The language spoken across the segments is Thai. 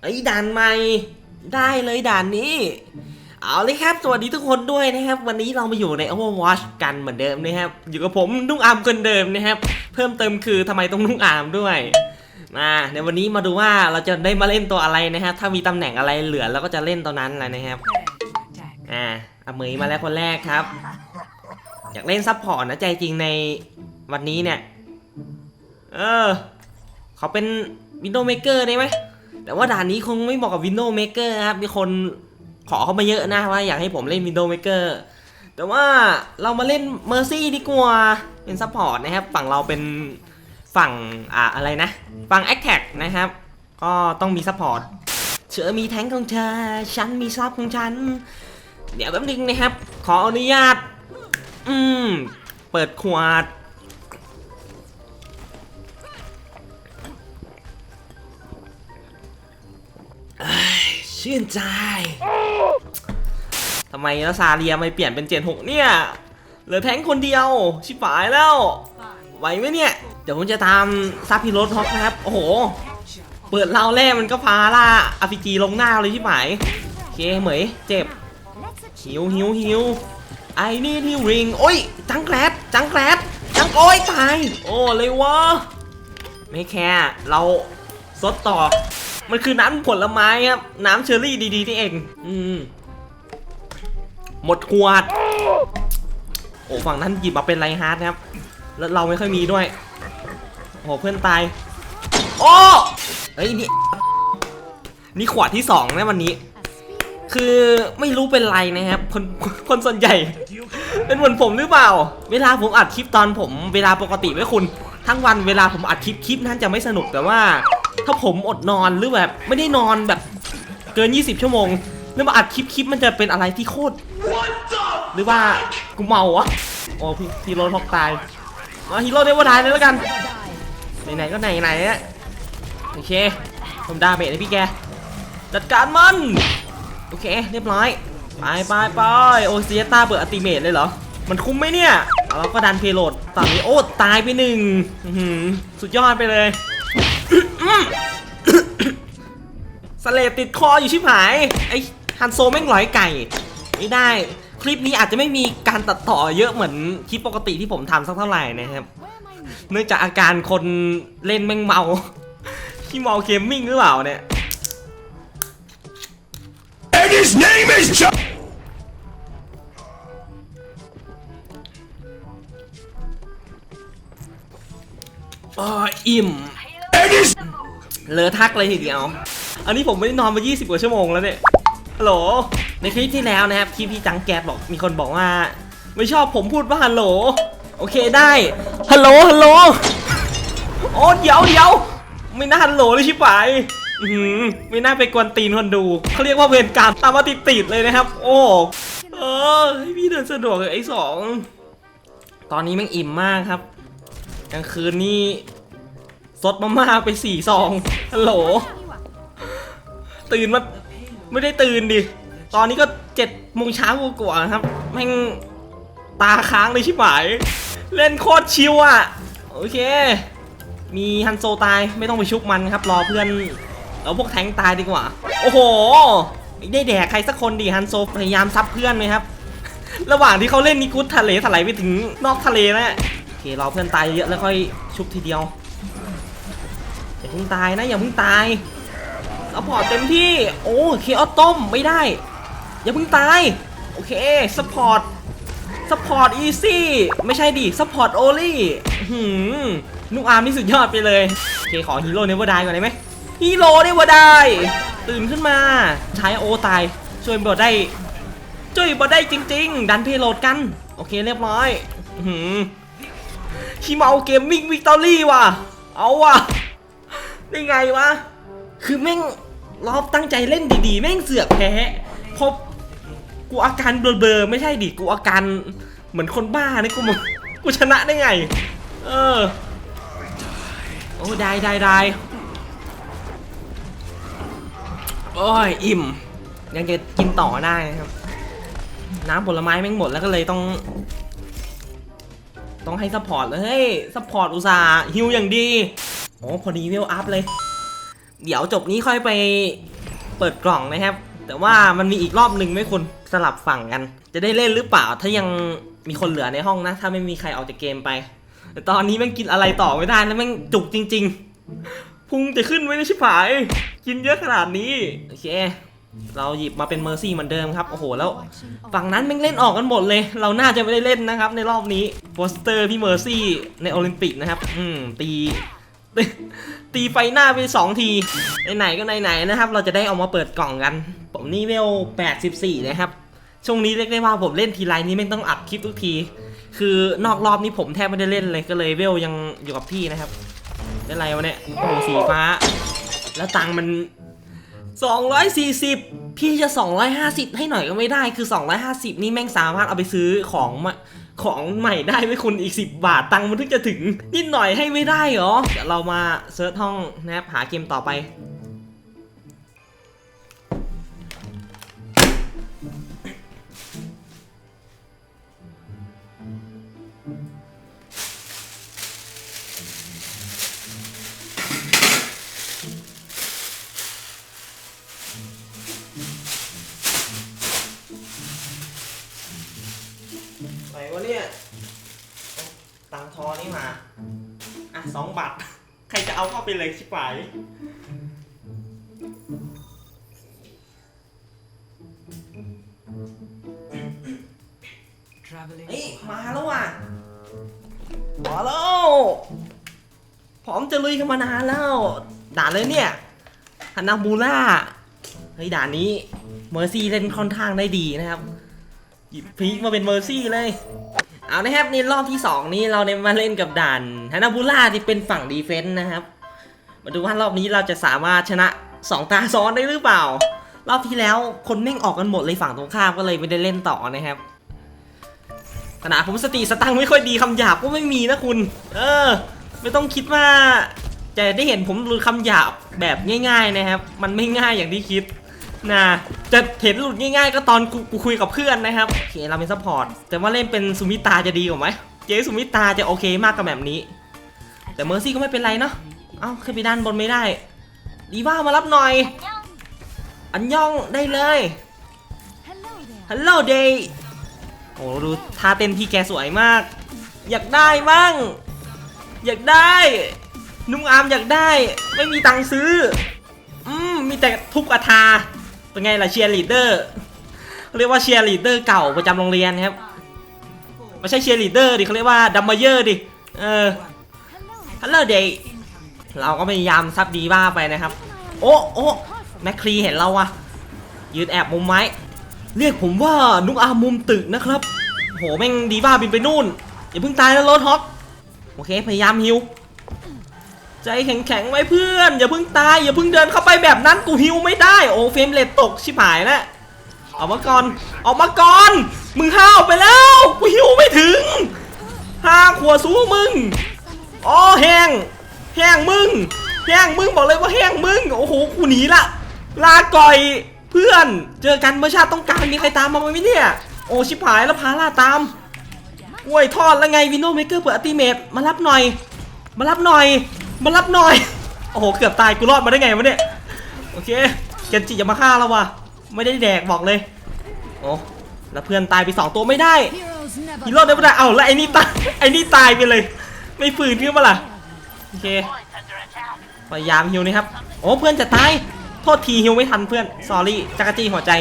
ไอ้ด่านใหม่ได้เลยด่านนี้ เอาเลยครับ สวัสดีทุกคนด้วยนะครับ วันนี้เรามาอยู่ใน Overwatch กันเหมือนเดิมนะครับ อยู่กับผมนุ่งอามคนเดิมนะครับ เพิ่มเติมคือทำไมต้องนุ่งอามด้วยมาในวันนี้มาดูว่าเราจะได้มาเล่นตัวอะไรนะครับ ถ้ามีตำแหน่งอะไรเหลือเราก็จะเล่นตัวนั้นแหละนะครับอ่าอาเมยมาแล้วคนแรกครับ อยากเล่นซับพอร์ตนะใจจริงในวันนี้เนี่ย เออ เขาเป็น Windows Maker ได้ไหมแต่ว่าด่านนี้คงไม่เหมาะกับ Windows Maker ครับมีคนขอเข้ามาเยอะนะว่าอยากให้ผมเล่น Windows Maker แต่ว่าเรามาเล่น Mercy ดีกว่าเป็นซัพพอร์ตนะครับ ฝั่งเราเป็นฝั่งอ่าอะไรนะ ฝั่ง Attack นะครับ ก็ต้องมีซัพพอร์ตเธอมีแทงของเธอฉันมีซับของฉัน เดี๋ยวแป๊บนึงนะครับ ขออนุญาต อืม เปิดขวด ชื่นใจทำไมแล้วซาเรียไม่เปลี่ยนเป็นเจนหกเนี่ย เหลือแทงคนเดียว ชิบหายแล้ว ไหวไหมเนี่ย เดี๋ยวผมจะตามซับพิโรสท็อกนะครับ โอ้โห เปิดเราแรกมันก็พาล่าอาพีจีลงหน้าเลยชิบหายโอเคเหมยเจ็บ หิวหิวหิวไอ้นี่ที่ริง โอ้ย จังแกลดจังแกลดจังโอ้ยตาย โอ้เลยวะไม่แค่เราซดต่อ มันคือน้ำผลไม้ครับ น้ำเชอร์รี่ดีๆนี่เอง อืม หมดขวด โอ้ฝั่งนั้นหยิบมาเป็นไรฮาร์ดครับ แล้วเราไม่ค่อยมีด้วย โอ้เพื่อนตาย โอ้เฮ้ยนี่นี่ขวดที่สองนะวันนี้ คือไม่รู้เป็นไรนะครับ คนคนส่วนใหญ่ เป็นเหมือนผมหรือเปล่า เวลาผมอัดคลิปตอนผม เวลาปกติไว้คุณ ทั้งวันเวลาผมอัดคลิปคลิปนั้นจะไม่สนุกแต่ว่า ถ้าผมอดนอนหรือแบบไม่ได้นอนแบบเกิน 20 ชั่วโมง แล้วมาอัดคลิปคลิปมันจะเป็นอะไรที่โคตรหรือว่ากูเมาวะโอ้พี่ฮีโร่พอกตายมาฮีโร่เดวดายเลยแล้วกันไหนๆก็ไหนๆอะโอเคผมดาเมจให้พี่แก จัดการมัน โอเค เรียบร้อย ไปไปไปโอเซียต้าเปิดอัติเมตเลยเหรอ มันคุ้มไหมเนี่ย เราก็ดันเพโลดตอนนี้โอ้ ตายไปหนึ่งสุดยอดไปเลย สเลดติดคออยู่ชิบหาย ไอ้ฮันโซแม่งหลอยไก่ ไม่ได้ คลิปนี้อาจจะไม่มีการตัดต่อเยอะเหมือนคลิปปกติที่ผมทำสักเท่าไหร่นะครับ เนื่องจากอาการคนเล่นแม่งเมาที่เมาเกมมิ่งหรือเปล่าเนี่ย And his name is John. อ๋ออิ่ม And his เลอทักเลยทีเดียว อันนี้ผมไม่ได้นอนมา 20 กว่าชั่วโมงแล้วเนี่ย ฮัลโหล ในคลิปที่แล้วนะครับ คลิปพี่จังแกบอก มีคนบอกว่า ไม่ชอบผมพูดว่าฮัลโหล โอเคได้ ฮัลโหล ฮัลโหล โอ้เดี๋ยวเดี๋ยวไม่น่าฮัลโหลเลยชิบหายอื้อหือไม่น่าไปกวนตีนคนดู เขาเรียกว่าเวรกรรมตามมาติดติดๆเลยนะครับ โอ้ เออให้พี่เดินสะดวกเลยไอ้สอง ตอนนี้แม่งอิ่มมากครับ กลางคืนนี่ ดมาม่าไปสี่ซองฮัลโหล ตื่นมาไม่ได้ตื่นดิ ตอนนี้ก็เจ็ดโมงเช้ากว่าๆครับ แม่งตาค้างเลยชิบหาย เล่นโคตรชิวอะ โอเค มีฮันโซตายไม่ต้องไปชุบมันครับ รอเพื่อนเอาพวกแทงตายดีกว่า โอ้โห ได้แดกใครสักคนดิฮันโซพยายามซับเพื่อนไหมครับ ระหว่างที่เขาเล่นนิกุททะเลถลายไปถึงนอกทะเลแล้วโอเครอเพื่อนตายเยอะแล้วค่อยชุบทีเดียว อย่าเพิ่งตายนะอย่าเพิ่งตายซัพพอร์ตเต็มที่ โอ้เคออต้มไม่ได้ อย่าเพิ่งตาย โอเคซัพพอร์ตซัพพอร์ตอีซี่ไม่ใช่ดิซัพพอร์ตโอลี่หืมนุกอาร์มนี่สุดยอดไปเลยโอเคขอฮีโร่เนเวอร์ไดก่อนได้ไหมฮีโร่เนเวอร์ไดตื่นขึ้นมาใช้โอตาย ช่วยบอดได้ ช่วยบอดได้จริง ๆ ดันเพโหลดกัน โอเคเรียบร้อยหืมชิเมาเกมมิ่งวิกตอรี่ว่ะ เอาว่ะ ได้ไงวะ คือแม่งรอบตั้งใจเล่นดีๆ แม่งเสือกแพ้พบกูอาการเบลอๆไม่ใช่ดิกูอาการเหมือนคนบ้านี่กูมึงกูชนะได้ไง เออ โอ้ได้ได้ได้โอ้ยอิ่ม ยังจะกินต่อได้ครับ น้ำผลไม้แม่งหมดแล้วก็เลยต้อง ต้องให้ซัพพอร์ตเลยเฮ้ยซัพพอร์ตอุตส่าห์ฮิวอย่างดี โอ้พอดีเวลอัพเลย เดี๋ยวจบนี้ค่อยไปเปิดกล่องนะครับ แต่ว่ามันมีอีกรอบหนึ่งไหม่คุณสลับฝั่งกัน จะได้เล่นหรือเปล่าถ้ายังมีคนเหลือในห้องนะ ถ้าไม่มีใครออกจากเกมไป แต่ตอนนี้ม่งกินอะไรต่อไม่ได้แล้วม่งจุกจริง ๆ พุงจะขึ้นไว้ในชิบหาย กินเยอะขนาดนี้โอเคเราหยิบมาเป็นเมอร์ซี่เหมือนเดิมครับ โอ้โห แล้วฝั่งนั้นแม่งเล่นออกกันหมดเลย เราน่าจะไม่ได้เล่นนะครับ ในรอบนี้โปสเตอร์พี่เมอร์ซี่ในโอลิมปิกนะครับ อืม ตี ตีไฟหน้าไปสองทีไหนๆก็ไหนๆนะครับ เราจะได้เออกมาเปิดกล่องกัน ผมนี่เวล 84 นะครับ ช่วงนี้เรียกได้ว่าผมเล่นทีไรนี้ไม่งต้องอัดคลิปทุกที คือนอกรอบนี้ผมแทบไม่ได้เล่นเลยก็เลยเวลยังอยู่กับพี่นะครับได้ไรวะเนี่ยโอ้สีฟ้า แล้วตังมัน 240 พี่จะ 250 ให้หน่อยก็ไม่ได้คือ 250 นี่แม่งสามารถเอาไปซื้อของมา ของใหม่ได้ไม่คุณอีก 10 บาทตังค์มันถึงจะถึงนิดหน่อยให้ไม่ได้เหรอเดี๋ยวเรามาเซิร์ชห้องนะครับหาเกมต่อไป นี่มา อะสองบาท ใครจะเอาเข้าไปเลยชิบหาย Traveling เฮ้ย for มาแล้วว่ะมาแล้วพร้อมจะลุยกันมานานแล้ว ด่านเลยเนี่ยฮานาบูล่า เฮ้ยด่านนี้ เมอร์ซี่เล่นค่อนข้างได้ดีนะครับ หยิบพลิกมาเป็นเมอร์ซี่เลย เอานะครับในรอบที่ 2 นี้เราเนี่ยมาเล่นกับด่านฮานาบูล่าที่เป็นฝั่งดีเฟนต์นะครับ มาดูว่ารอบนี้เราจะสามารถชนะ 2 ตาซ้อนได้หรือเปล่า รอบที่แล้วคนแม่งออกกันหมดเลยฝั่งตรงข้ามก็เลยไม่ได้เล่นต่อนะครับขนาดผมสติสตังค์ไม่ค่อยดีคำหยาบก็ไม่มีนะคุณ เออ ไม่ต้องคิดว่าจะได้เห็นผมหลุดคำหยาบแบบง่าย ๆนะครับ มันไม่ง่ายอย่างที่คิดนะ จะเห็นหลุดง่ายๆ ก็ตอนกูคุยกับเพื่อนนะครับโอเคเราเป็นซัพพอร์ตแต่ว่าเล่นเป็นสุมิตาจะดีกว่าไหมเจ๊สุมิตาจะโอเคมากกับแบบนี้ แต่เมอร์ซี่ก็ไม่เป็นไรเนาะเอ้าขึ้นไปด้านบนไม่ได้ดีว่ามารับหน่อย อันย่องได้เลยฮัลโหลเดย์โอ้ดูท่าเต้นพี่แกสวยมาก อยากได้มั่ง อยากได้ นุ่งอามอยากได้ ไม่มีตังค์ซื้อ อืม มีแต่ทุกระทา เป็นไงล่ะเชียร์ลีดเดอร์เขาเรียกว่าเชียร์ลีดเดอร์เก่าประจำโรงเรียนครับไม่ใช่เชียร์ลีดเดอร์ดิเขาเรียกว่าดัมเบเยอร์ดิเออฮัลโหลเดย์เราก็พยายามซับดีบ้าไปนะครับ โอ้โอ้แมคครีเห็นเราอะยืนแอบมุมไม้ เรียกผมว่านุกอามุมตึกนะครับ โหแม่งดีบ้าบินไปนู่นอย่าเพิ่งตายนะโรถฮอกโอเคพยายามฮิว ใจแข็งๆไว้เพื่อน อย่าเพิ่งตาย อย่าเพิ่งเดินเข้าไปแบบนั้นกูฮิวไม่ได้ โอ้เฟรมเรทตกชิบหายแล้วออกมาก่อนออกมาก่อน มึงห้าวไปแล้วกูฮิวไม่ถึงห้าขวสู้มึงอ๋อแห้งแห้งมึงแห้งมึงบอกเลยว่าแห้งมึงโอ้โหกูหนีละลาก่อยเพื่อนเจอกันเมื่อชาติต้องการมีใครตามมาไหมเนี่ยโอ้ชิบหายแล้วพาล่าตามกล้วยทอดแล้วไงวินโนเมเกอร์เปิดอัติเมตมารับหน่อย มารับหน่อย มารับหน่อย โอ้โห เกือบตาย กูรอดมาได้ไงวะเนี่ย โอเค เกนจิอย่ามาฆ่าเราว่ะ ไม่ได้แดกบอกเลย โอ้ แล้วเพื่อนตายไปสองตัวไม่ได้ฮีโร่ได้ไม่ได้เอ้าแล้วไอ้นี่ตาย ไอ้นี่ตายไปเลย ไม่ฝืนขึ้นมาล่ะ โอเค พยายามฮิวนะครับ โอ้ เพื่อนจะตาย โทษทีฮิวไม่ทันเพื่อน สอรี่จักรจี้หัวใจ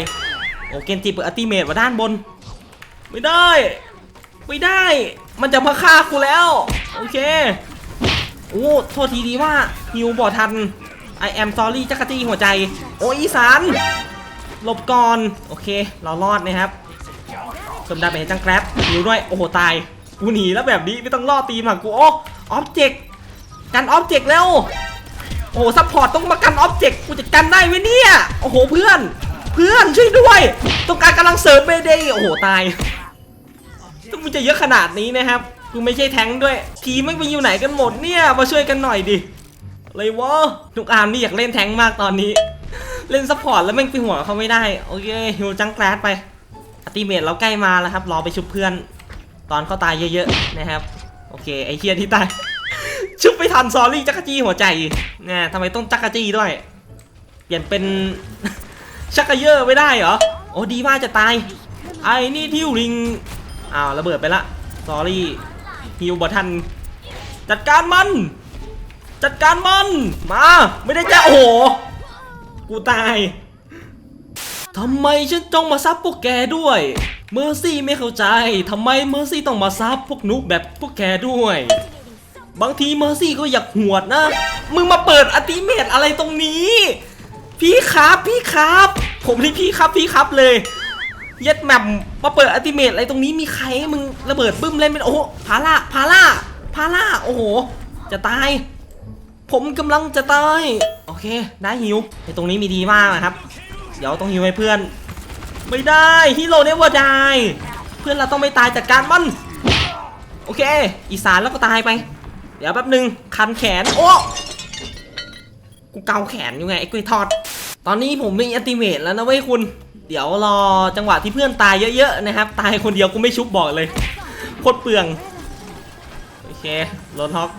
โอ้เกนจิเปิดอัลติเมทมาด้านบน ไม่ได้ ไม่ได้ มันจะมาฆ่ากูแล้ว โอเค โอ้ โทษทีดีว่าฮิวบอทัน I am sorry จักรจี้หัวใจ โอ้อีสานหลบก่อน โอเค เรารอดนะครับสมดาไปเห็นจังแกร็บฮิวด้วย โอ้โห ตาย กูหนีแล้วแบบนี้ไม่ต้องล่อตีมอะกูโอ้ออบเจกต์กันออบเจกต์แล้ว โอ้ซัพพอร์ตต้องมากันออบเจกต์กูจะกันได้ไหมเนี่ย โอ้โห เพื่อน เพื่อนช่วยด้วย ต้องการกำลังเสริมเบเดย์โอ้โห ตายต้องมันจะเยอะขนาดนี้นะครับ กูไม่ใช่แทงด้วย ทีมไม่ไปอยู่ไหนกันหมดเนี่ย มาช่วยกันหน่อยดิอะไรวะทุกอาร์มนี่อยากเล่นแทงมากตอนนี้ เล่นซัพพอร์ตแล้วแม่งไปหัวเขาไม่ได้ โอเคฮิวจังแกลดไปอัติเมตเราใกล้มาแล้วครับ รอไปชุบเพื่อน ตอนเขาตายเยอะๆนะครับ โอเค ไอเคียที่ตาย ชุบไปทันซอรี่จักรจี้หัวใจเนี่ยทำไมต้องจักรจี้ด้วย เปลี่ยนเป็นชักกะเยอร์ไม่ได้เหรอ โอ้ดีมากจะตาย ไอ้นี่ทิวริง อ้าวระเบิดไปละ ซอรี่ ฮิวบอทัน จัดการมัน จัดการมัน มา ไม่ได้จะโอ้โห กูตายทำไมฉันต้องมาซับพวกแกด้วย เมอร์ซี่ไม่เข้าใจ ทำไมเมอร์ซี่ต้องมาซับพวกนุกแบบพวกแกด้วย บางทีเมอร์ซี่ก็อยากหวดนะ มึงมาเปิดอัติเมตอะไรตรงนี้ พี่ครับ พี่ครับ ผมนี่พี่ครับ พี่ครับเลย ย็ดแหมมมาเปิดอัติเมตอะไรตรงนี้มีใครให้มึงระเบิดบึ้มเล่นเป็นโอ้โหพาร่าพาร่าพาร่าโอ้โห จะตาย ผมกำลังจะตาย โอเค ได้ฮิวในตรงนี้มีดีมากนะครับ เดี๋ยวต้องฮิวให้เพื่อน ไม่ได้ฮีโร่เนเวอร์ได้เพื่อนเราต้องไม่ตายจากการมัน โอเค อีสานแล้วก็ตายไป เดี๋ยวแป๊บหนึ่งคันแขน โอ้กูเกาแขนอยู่ไงไอ้กล้วยทอด ตอนนี้ผมมีอัติเมตแล้วนะเว้ยคุณ เดี๋ยวรอจังหวะที่เพื่อนตายเยอะๆนะครับ ตายคนเดียวกูไม่ชุบบอกเลยโคตรเปลืองโอเครนฮอก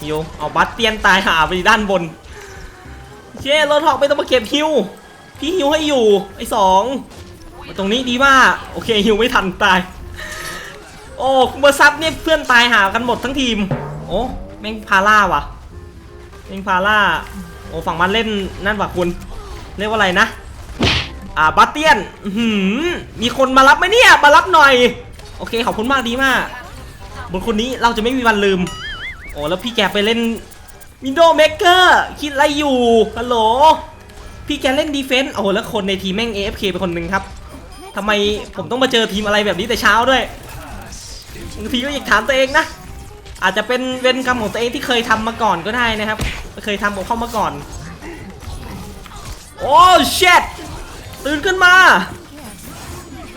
ฮิวเอาบัตเตียนตายหาไปด้านบนโอเครนฮอกไม่ต้องมาเก็บฮิวพี่ฮิวให้อยู่ไอ้สองมาตรงนี้ดีมาโอเคฮิวไม่ทันตาย โอ้เบอร์ซับเนี่ยเพื่อนตายหากันหมดทั้งทีม โอ้แม่งพาร่าว่ะแม่งพาร่าโอ้ฝั่งมันเล่นนั่นว่ะคุณเรียกว่าอะไรนะ อ่าบาเตียนหือมีคนมารับไหมเนี่ย มารับหน่อย โอเคขอบคุณมากดีมาก บนคนนี้เราจะไม่มีวันลืม โอ้แล้วพี่แกไปเล่นวินโดว์เมกเกอร์คิดอะไรอยู่ ฮัลโหล พี่แกเล่นดีเฟนต์โอ้แล้วคนในทีมแม่ง AFK เป็นคนหนึ่งครับทำไมผมต้องมาเจอทีมอะไรแบบนี้แต่เช้าด้วยบางทีก็อยากถามตัวเองนะ อาจจะเป็นเวรกรรมของตัวเองที่เคยทำมาก่อนก็ได้นะครับ เคยทำของเข้ามาก่อน โอ้เช็ด ตื่นขึ้นมา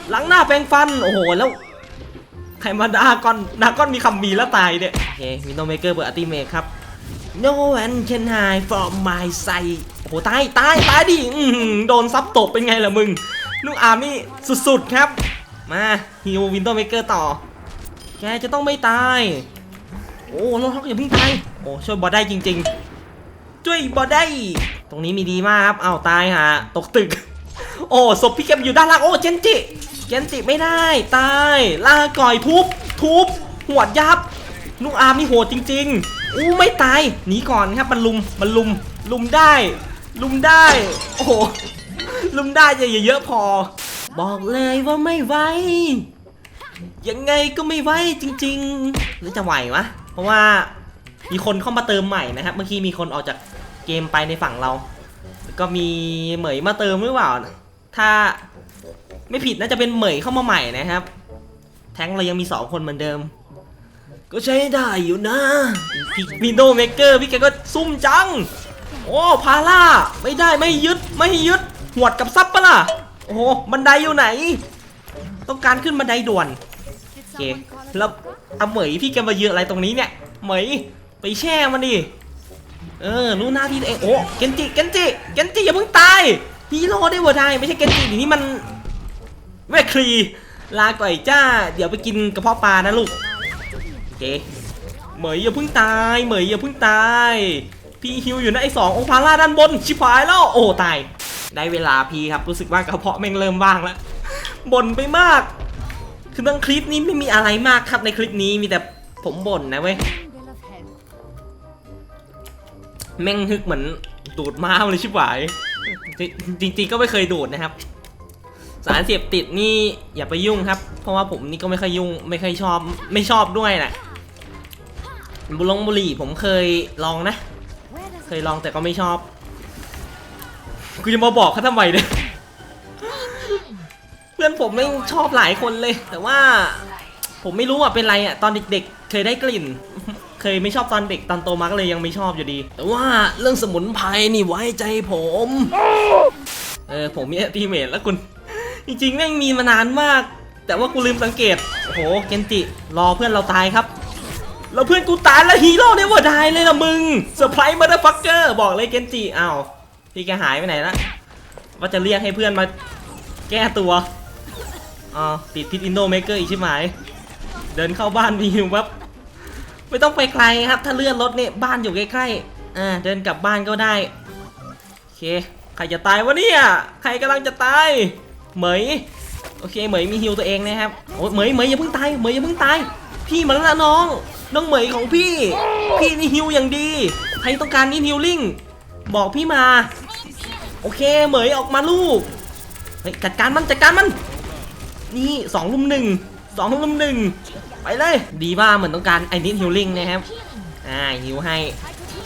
หลังหน้าแปรงฟัน โอ้โห แล้วใครมาดากอนดาก้อนมีคำมีแล้วตายเนี่ย โอเคมิโนเมเกอร์เบอร์อัติเมทครับ No one can hide from my sight โอ้โห ตาย ตาย ตายดิโดนซับตกเป็นไงล่ะมึง ลูกอาร์มี่สุดๆครับ มาฮิววินโดเมเกอร์ต่อ แกจะต้องไม่ตาย โอ้รถท็อกอย่าเพิ่งตาย โอ้ช่วยบอได้จริง ๆ ช่วยบอได้ ตรงนี้มีดีมากครับ เอ้าตายฮะ ตกตึก โอ้ศพพี่แกมอยู่ด้านล่างโอ้เจนจิเจนจิไม่ได้ตายลาก่อยทุบทุบหัวดยับลูกอาร์มนี่โหดจริง ๆ อู้ไม่ตายหนีก่อนครับมันลุมมันลุมลุมได้ ลุมได้ โอ้โหลุมได้อย่าเยอะพอ บอกเลยว่าไม่ไหวยังไงก็ไม่ไหวจริงๆหรือจะไหววะเพราะว่ามีคนเข้ามาเติมใหม่นะครับเมื่อกี้มีคนออกจากเกมไปในฝั่งเราแล้วก็มีเหมยมาเติมหรือเปล่า ถ้าไม่ผิดน่าจะเป็นเหมยเข้ามาใหม่นะครับ แท้งเรายังมีสองคนเหมือนเดิม ก็ใช้ได้อยู่นะพี่วินโดว์เมเกอร์พี่แกก็ซุ่มจัง โอ้พาร่าไม่ได้ไม่ยึดไม่ยึดหวดกับซับปะล่ะ โอ้โหบันไดอยู่ไหน ต้องการขึ้นบันไดด่วนโอเคแล้วเอาเหมยพี่แกมาเยอะอะไรตรงนี้เนี่ยเหมยไปแช่มันดิเออรู้หน้าที่เองโอ้เกนจิเกนจิเกนจิอย่าเพิ่งตาย ฮีโร่ได้หัวได้ไม่ใช่เกนจิเดี๋ยวนี้มันแม่ครีลาก่อยจ้า เดี๋ยวไปกินกระเพาะปลานะลูกโอเคเหมยอย่าเพิ่งตายเหมยอย่าเพิ่งตาย พี่ฮิวอยู่นะไอ้สององค์พาร่าด้านบนชิบหายแล้วโอ้ตายได้เวลาพี่ครับรู้สึกว่ากระเพาะแม่งเริ่มว่างแล้วบ่นไปมาก คือทั้งคลิปนี้ไม่มีอะไรมากครับในคลิปนี้มีแต่ผมบ่นนะเว้ยแม่งฮึกเหมือนดูดม้าเลยชิบหาย จริงจริงๆก็ไม่เคยดูดนะครับ สารเสพติดนี่อย่าไปยุ่งครับ เพราะว่าผมนี่ก็ไม่ค่อยยุ่งไม่ค่อยชอบไม่ชอบด้วยแหละบุหรงบุหรี่ผมเคยลองนะ เคยลองแต่ก็ไม่ชอบกูจะมาบอกเขาทำไมเนี่ยเพื่อนผมไม่ชอบหลายคนเลย แต่ว่าผมไม่รู้ว่าเป็นไรอะตอนเด็กๆ เคยได้กลิ่น เคยไม่ชอบตอนเด็กตอนโตมาก็เลยยังไม่ชอบอยู่ดี แต่ว่าเรื่องสมุนไพรนี่ไว้ใจผม เออผมมีอัติเมทแล้วคุณ จริงๆแม่งมีมานานมาก แต่ว่ากูลืมสังเกตโอ้โหเกนจิรอเพื่อนเราตายครับแล้วเพื่อนกูตายแล้วฮีโร่เนี่ยว่าได้เลยละมึงเซอร์ไพรส์มาเดอร์ฟักเกอร์บอกเลยเกนจิอ้าวพี่แกหายไปไหนละว่าจะเรียกให้เพื่อนมาแก้ตัวอ๋อติดพิษอินโดเมเกอร์อีกใช่ไหมเดินเข้าบ้านมีวแบบ ไม่ต้องไปไกลครับ ถ้าเลื่อนรถเนี่ยบ้านอยู่ใกล้ๆอ่าเดินกลับบ้านก็ได้โอเคใครจะตายวะเนี่ยใครกำลังจะตายเหมยโอเคเหมยมีฮิวตัวเองนะครับโอ้เหมยเหมยอย่าเพิ่งตายเหมยอย่าเพิ่งตาย พี่มาแล้วนะน้องน้องเหมยของพี่ พี่นี่ฮิวอย่างดีใครต้องการนี่ฮิวลิ่งบอกพี่มา โอเคเหมยออกมาลูกเฮ้ยจัดการมันจัดการมัน นี่สองลุมหนึ่งสองลุมหนึ่ง ไปเลย ดีว่าเหมือนต้องการไอ้นิดฮิลลิ่งนะครับ อ่าฮิวให้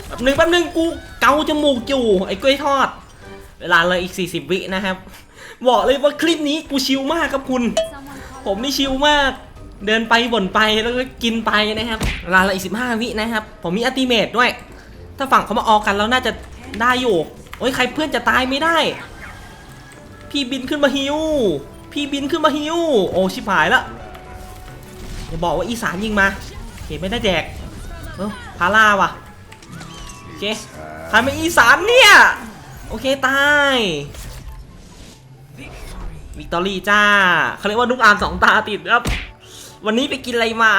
แป๊บนึงแป๊บนึงกูเกาจมูกอยู่ไอ้กล้วยทอด เวลาเลยอีก 40 วินะครับ บอกเลยว่าคลิปนี้กูชิลมากครับคุณ ผมนี่ชิลมาก เดินไปบ่นไปแล้วก็กินไปนะครับเวลาเลยอีก15วินะครับ ผมมีอัติเมตด้วย ถ้าฝั่งเขามาออกกันแล้วน่าจะได้อยู่ โอ้ยใครเพื่อนจะตายไม่ได้ พี่บินขึ้นมาฮิว พี่บินขึ้นมาฮิว โอ้ชิบหายละ อย่าบอกว่าอีสานยิงมาเคไม่ได้แจกเออพาร่าว่ะโอเคใครเป็นอีสานเนี่ย โอเคตายวิกตอรี่จ้าเขาเรียกว่านุกอานสองตาติดครับ วันนี้ไปกินอะไรมา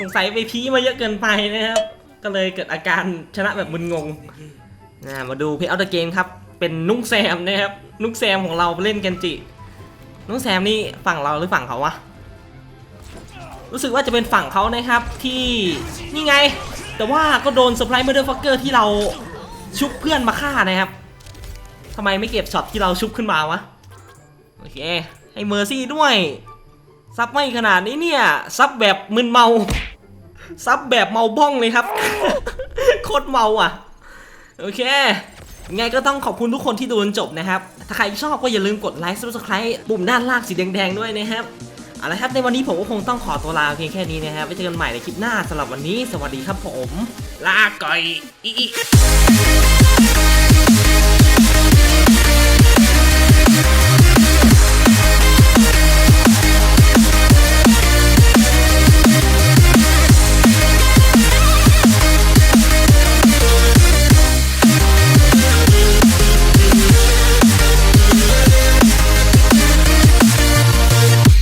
สงสัยไปพีมาเยอะเกินไปนะครับ ก็เลยเกิดอาการชนะแบบมึนงงนะมาดูเพลย์เอาเดอะเกมครับ เป็นนุ้งแซมนะครับ นุ้งแซมของเราเล่นกันจิ นุ้งแซมนี่ฝั่งเราหรือฝั่งเขาวะ รู้สึกว่าจะเป็นฝั่งเขานะครับที่นี่ไง แต่ว่าก็โดนเซอร์ไพรส์เมอร์เดอร์ฟักเกอร์ที่เราชุบเพื่อนมาฆ่านะครับทำไมไม่เก็บช็อตที่เราชุบขึ้นมาวะโอเคให้เมอร์ซี่ด้วยซับไม่ขนาดนี้เนี่ยซับแบบมึนเมาซับแบบเมาบ้องเลยครับโคตรเมาอะโอเคงไงก็ต้องขอบคุณทุกคนที่ดูจนจบนะครับ ถ้าใครชอบก็อย่าลืมกดไลค์ subscribe ปุ่มด้านล่างสีแดงๆด้วยนะครับ เอาละครับในวันนี้ผมก็คงต้องขอตัวลาเพียงแค่นี้นะครับไว้เจอกันใหม่ในคลิปหน้าสำหรับวันนี้ สวัสดีครับผม ลาก่อยอีอี